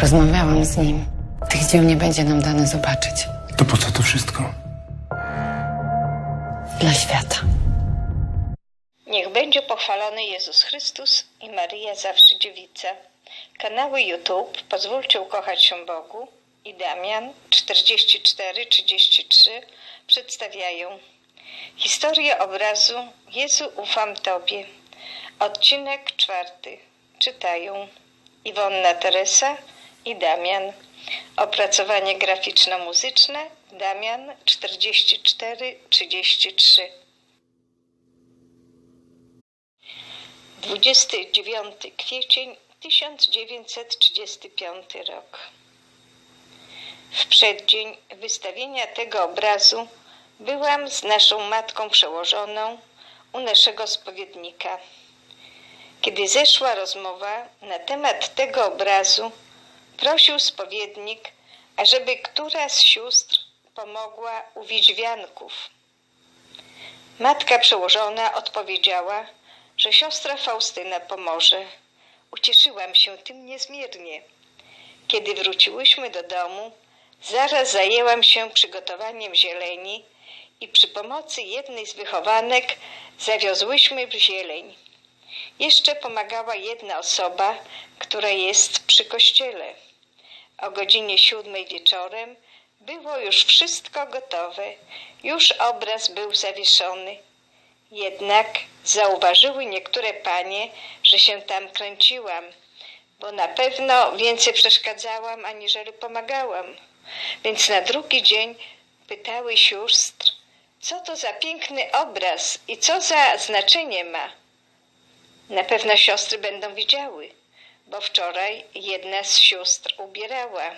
Rozmawiałam z nim. Tych dzieł nie będzie nam dane zobaczyć. To po co to wszystko? Dla świata. Niech będzie pochwalony Jezus Chrystus i Maryja Zawsze Dziewica. Kanały YouTube Pozwólcie ukochać się Bogu i Damian 4433 przedstawiają historię obrazu Jezu ufam Tobie. Odcinek czwarty. Czytają Iwonna Teresa i Damian. Opracowanie graficzno-muzyczne Damian 4433 29 kwiecień 1935 rok. W przeddzień wystawienia tego obrazu byłam z naszą matką przełożoną u naszego spowiednika. Kiedy zeszła rozmowa na temat tego obrazu, prosił spowiednik, ażeby która z sióstr pomogła uwić wianków. Matka przełożona odpowiedziała, że siostra Faustyna pomoże. Ucieszyłam się tym niezmiernie. Kiedy wróciłyśmy do domu, zaraz zajęłam się przygotowaniem zieleni i przy pomocy jednej z wychowanek zawiozłyśmy w zieleń. Jeszcze pomagała jedna osoba, która jest przy kościele. O godzinie siódmej wieczorem było już wszystko gotowe, już obraz był zawieszony. Jednak zauważyły niektóre panie, że się tam kręciłam, bo na pewno więcej przeszkadzałam, aniżeli pomagałam. Więc na drugi dzień pytały sióstr, co to za piękny obraz i co za znaczenie ma. Na pewno siostry będą widziały, bo wczoraj jedna z sióstr ubierała.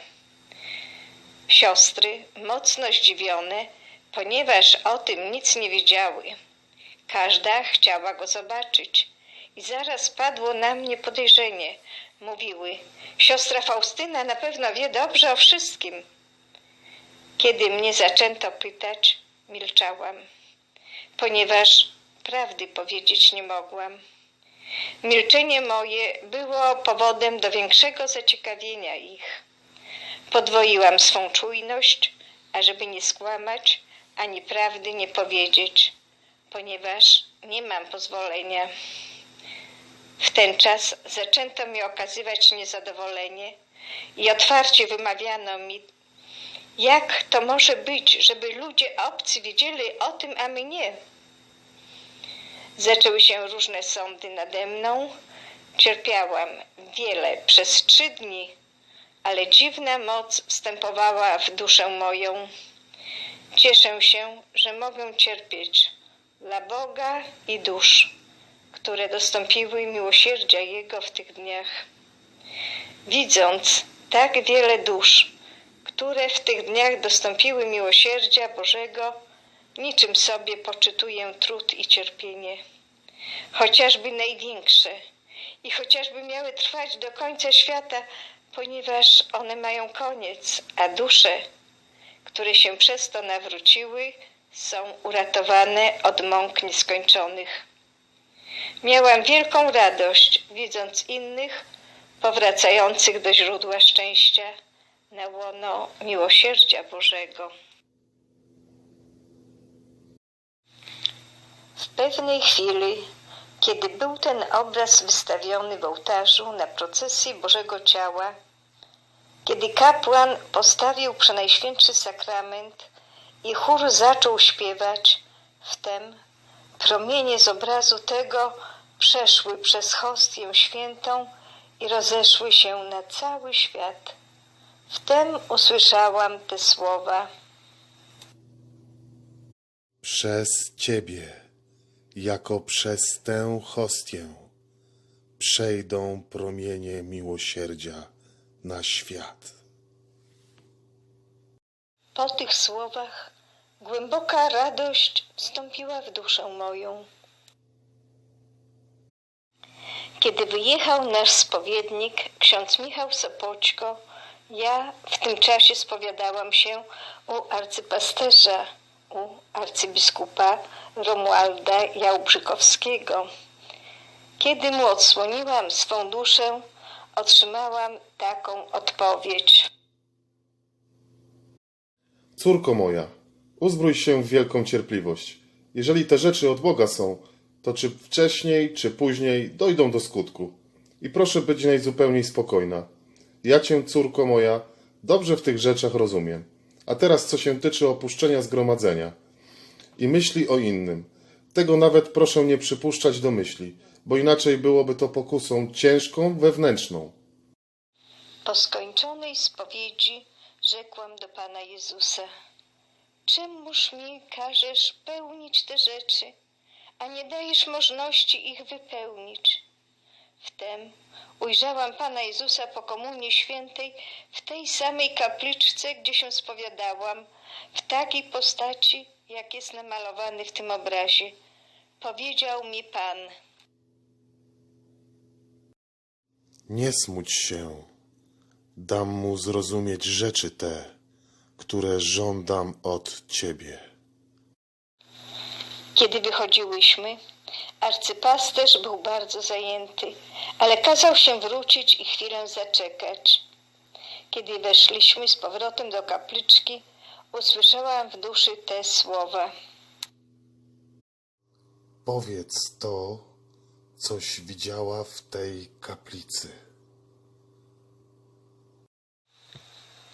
Siostry, mocno zdziwione, ponieważ o tym nic nie wiedziały. Każda chciała go zobaczyć. I zaraz padło na mnie podejrzenie. Mówiły, siostra Faustyna na pewno wie dobrze o wszystkim. Kiedy mnie zaczęto pytać, milczałam, ponieważ prawdy powiedzieć nie mogłam. Milczenie moje było powodem do większego zaciekawienia ich. Podwoiłam swą czujność, ażeby nie skłamać ani prawdy nie powiedzieć ponieważ nie mam pozwolenia. W ten czas zaczęto mi okazywać niezadowolenie i otwarcie wymawiano mi, jak to może być, żeby ludzie obcy wiedzieli o tym, a my nie. Zaczęły się różne sądy nade mną. Cierpiałam wiele przez trzy dni, ale dziwna moc wstępowała w duszę moją. Cieszę się, że mogę cierpieć dla Boga i dusz, które dostąpiły miłosierdzia Jego w tych dniach. Widząc tak wiele dusz, które w tych dniach dostąpiły miłosierdzia Bożego, niczym sobie poczytuję trud i cierpienie, chociażby największe i chociażby miały trwać do końca świata, ponieważ one mają koniec, a dusze, które się przez to nawróciły, są uratowane od mąk nieskończonych. Miałam wielką radość, widząc innych powracających do źródła szczęścia na łono miłosierdzia Bożego. Pewnej chwili, kiedy był ten obraz wystawiony w ołtarzu na procesji Bożego Ciała, kiedy kapłan postawił przenajświętszy sakrament, i chór zaczął śpiewać. Wtem promienie z obrazu tego przeszły przez hostię świętą i rozeszły się na cały świat. Wtem usłyszałam te słowa. Przez Ciebie, jako przez tę hostię, przejdą promienie miłosierdzia na świat. Po tych słowach głęboka radość wstąpiła w duszę moją. Kiedy wyjechał nasz spowiednik, ksiądz Michał Sopoćko, ja w tym czasie spowiadałam się u arcypasterza, u arcybiskupa Romualda Jałbrzykowskiego. Kiedy mu odsłoniłam swą duszę, otrzymałam taką odpowiedź. Córko moja, uzbrój się w wielką cierpliwość. Jeżeli te rzeczy od Boga są, to czy wcześniej, czy później dojdą do skutku. I proszę być najzupełniej spokojna. Ja cię, córko moja, dobrze w tych rzeczach rozumiem. A teraz, co się tyczy opuszczenia zgromadzenia i myśli o innym. Tego nawet proszę nie przypuszczać do myśli, bo inaczej byłoby to pokusą ciężką, wewnętrzną. Po skończonej spowiedzi rzekłam do Pana Jezusa: Czemuż mi każesz pełnić te rzeczy, a nie dajesz możliwości ich wypełnić? Wtem ujrzałam Pana Jezusa po Komunii Świętej w tej samej kapliczce, gdzie się spowiadałam, w takiej postaci, jak jest namalowany w tym obrazie. Powiedział mi Pan: Nie smuć się. Dam mu zrozumieć rzeczy te, które żądam od ciebie. Kiedy wychodziłyśmy, arcypasterz był bardzo zajęty, ale kazał się wrócić i chwilę zaczekać. Kiedy weszliśmy z powrotem do kapliczki, usłyszałam w duszy te słowa. Powiedz to, coś widziała w tej kaplicy.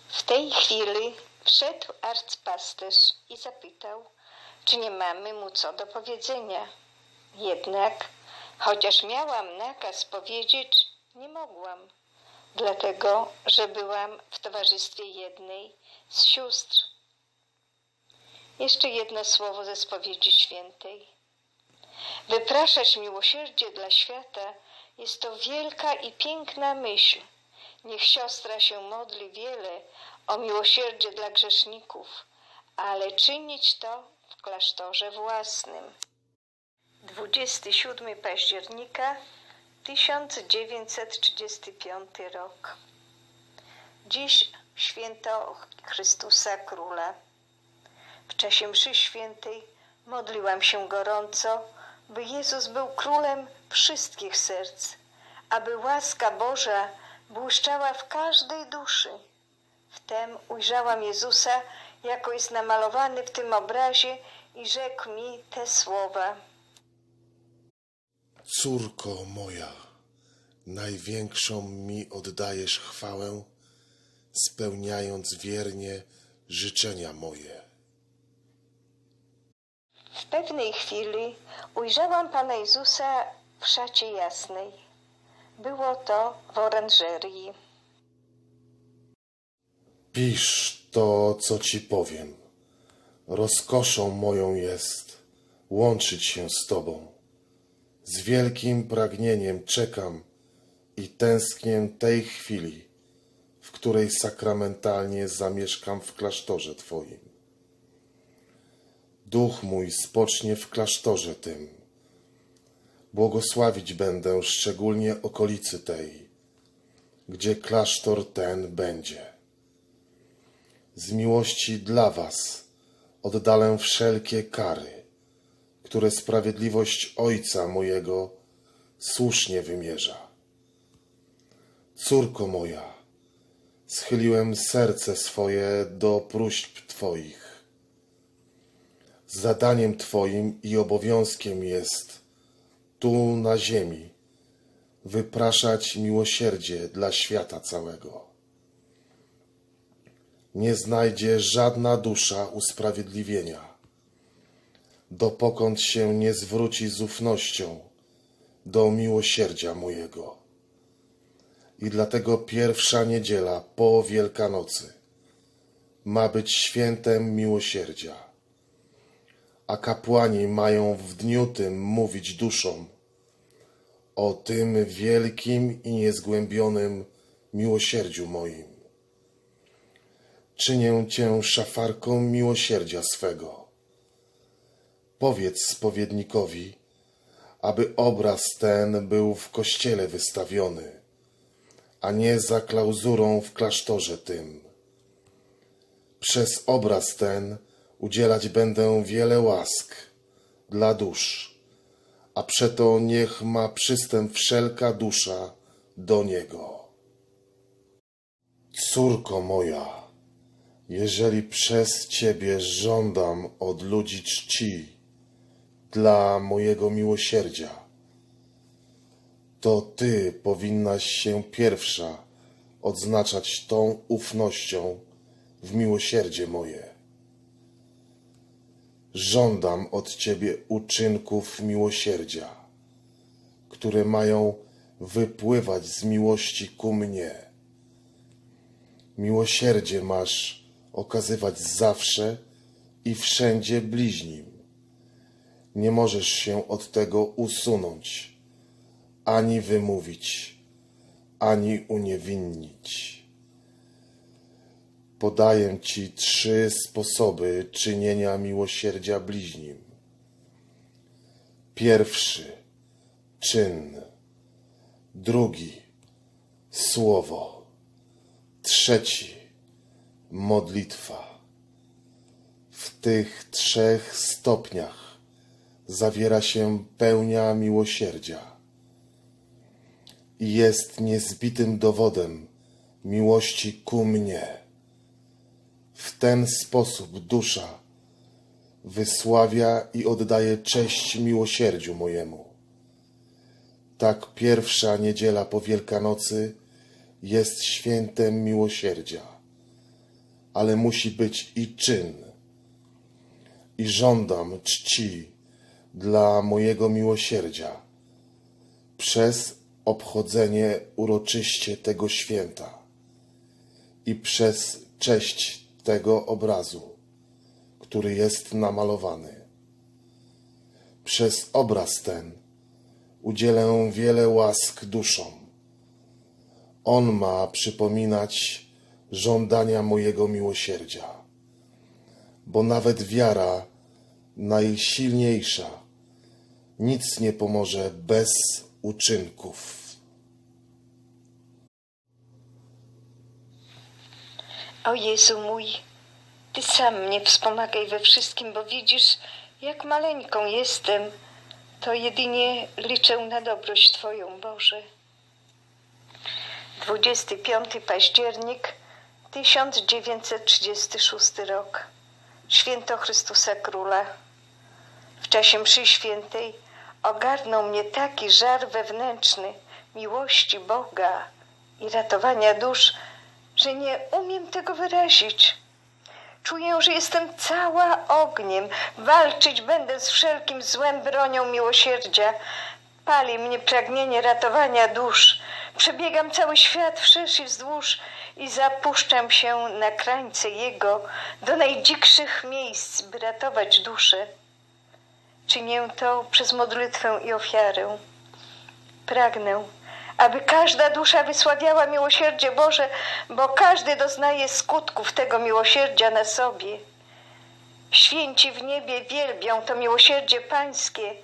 W tej chwili wszedł arcypasterz i zapytał, czy nie mamy mu co do powiedzenia. Jednak, chociaż miałam nakaz powiedzieć, nie mogłam, dlatego że byłam w towarzystwie jednej z sióstr. Jeszcze jedno słowo ze spowiedzi świętej. Wypraszać miłosierdzie dla świata jest to wielka i piękna myśl. Niech siostra się modli wiele o miłosierdzie dla grzeszników, ale czynić to w klasztorze własnym. 27 października 1935 rok. Dziś święto Chrystusa Króla. W czasie mszy świętej modliłam się gorąco, by Jezus był królem wszystkich serc, aby łaska Boża błyszczała w każdej duszy. Wtem ujrzałam Jezusa, jako jest namalowany w tym obrazie i rzekł mi te słowa. Córko moja, największą mi oddajesz chwałę, spełniając wiernie życzenia moje. W pewnej chwili ujrzałam Pana Jezusa w szacie jasnej. Było to w oranżerii. Pisz to, co ci powiem. Rozkoszą moją jest łączyć się z Tobą. Z wielkim pragnieniem czekam i tęsknię tej chwili, w której sakramentalnie zamieszkam w klasztorze Twoim. Duch mój spocznie w klasztorze tym. Błogosławić będę szczególnie okolicy tej, gdzie klasztor ten będzie. Z miłości dla Was oddalę wszelkie kary, które sprawiedliwość Ojca mojego słusznie wymierza. Córko moja, schyliłem serce swoje do próśb Twoich. Zadaniem Twoim i obowiązkiem jest tu na ziemi wypraszać miłosierdzie dla świata całego nie znajdzie żadna dusza usprawiedliwienia, dopokąd się nie zwróci z ufnością do miłosierdzia mojego. I dlatego pierwsza niedziela po Wielkanocy ma być świętem miłosierdzia, a kapłani mają w dniu tym mówić duszom o tym wielkim i niezgłębionym miłosierdziu moim czynię cię szafarką miłosierdzia swego. Powiedz spowiednikowi, aby obraz ten był w kościele wystawiony, a nie za klauzurą w klasztorze tym. Przez obraz ten udzielać będę wiele łask dla dusz, a przeto niech ma przystęp wszelka dusza do niego. Córko moja, jeżeli przez Ciebie żądam od ludzi czci dla mojego miłosierdzia, to Ty powinnaś się pierwsza odznaczać tą ufnością w miłosierdzie moje. Żądam od Ciebie uczynków miłosierdzia, które mają wypływać z miłości ku mnie. Miłosierdzie masz okazywać zawsze i wszędzie bliźnim. Nie możesz się od tego usunąć, ani wymówić, ani uniewinnić. Podaję Ci trzy sposoby czynienia miłosierdzia bliźnim. Pierwszy czyn, drugi słowo, trzeci modlitwa. W tych trzech stopniach zawiera się pełnia miłosierdzia i jest niezbitym dowodem miłości ku mnie. W ten sposób dusza wysławia i oddaje cześć miłosierdziu mojemu. Tak pierwsza niedziela po Wielkanocy jest świętem miłosierdzia, ale musi być i czyn. I żądam czci dla mojego miłosierdzia przez obchodzenie uroczyście tego święta i przez cześć tego obrazu, który jest namalowany. Przez obraz ten udzielę wiele łask duszom. On ma przypominać żądania mojego miłosierdzia, bo nawet wiara najsilniejsza nic nie pomoże bez uczynków. O Jezu mój, Ty sam mnie wspomagaj we wszystkim, bo widzisz, jak maleńką jestem. To jedynie liczę na dobroć Twoją, Boże. 25 październik 1936 rok. Święto Chrystusa Króla. W czasie mszy świętej ogarnął mnie taki żar wewnętrzny miłości Boga i ratowania dusz, że nie umiem tego wyrazić. Czuję, że jestem cała ogniem. Walczyć będę z wszelkim złem bronią miłosierdzia. Pali mnie pragnienie ratowania dusz. Przebiegam cały świat wszerz i wzdłuż i zapuszczam się na krańce jego, do najdzikszych miejsc, by ratować duszę. Czynię to przez modlitwę i ofiarę. Pragnę, aby każda dusza wysławiała miłosierdzie Boże, bo każdy doznaje skutków tego miłosierdzia na sobie. Święci w niebie wielbią to miłosierdzie Pańskie.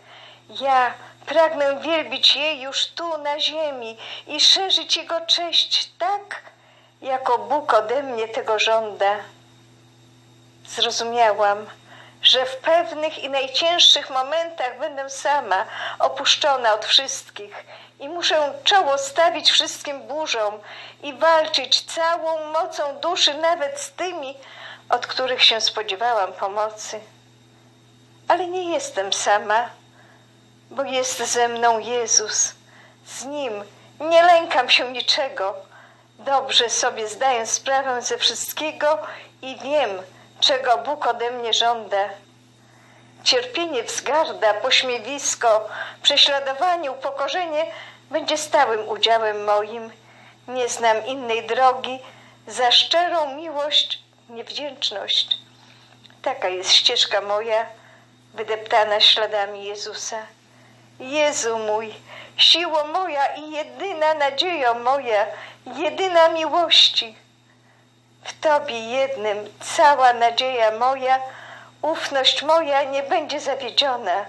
Ja pragnę wielbić je już tu na ziemi i szerzyć Jego cześć tak, jako Bóg ode mnie tego żąda. Zrozumiałam, że w pewnych i najcięższych momentach będę sama, opuszczona od wszystkich i muszę czoło stawić wszystkim burzom i walczyć całą mocą duszy, nawet z tymi, od których się spodziewałam pomocy. Ale nie jestem sama, bo jest ze mną Jezus. Z Nim nie lękam się niczego. Dobrze sobie zdaję sprawę ze wszystkiego i wiem, czego Bóg ode mnie żąda. Cierpienie wzgarda, pośmiewisko, prześladowanie, upokorzenie będzie stałym udziałem moim. Nie znam innej drogi za szczerą miłość, niewdzięczność. Taka jest ścieżka moja, wydeptana śladami Jezusa. Jezu mój, siło moja i jedyna nadzieja moja, jedyna miłości. W Tobie jednym cała nadzieja moja, ufność moja nie będzie zawiedziona.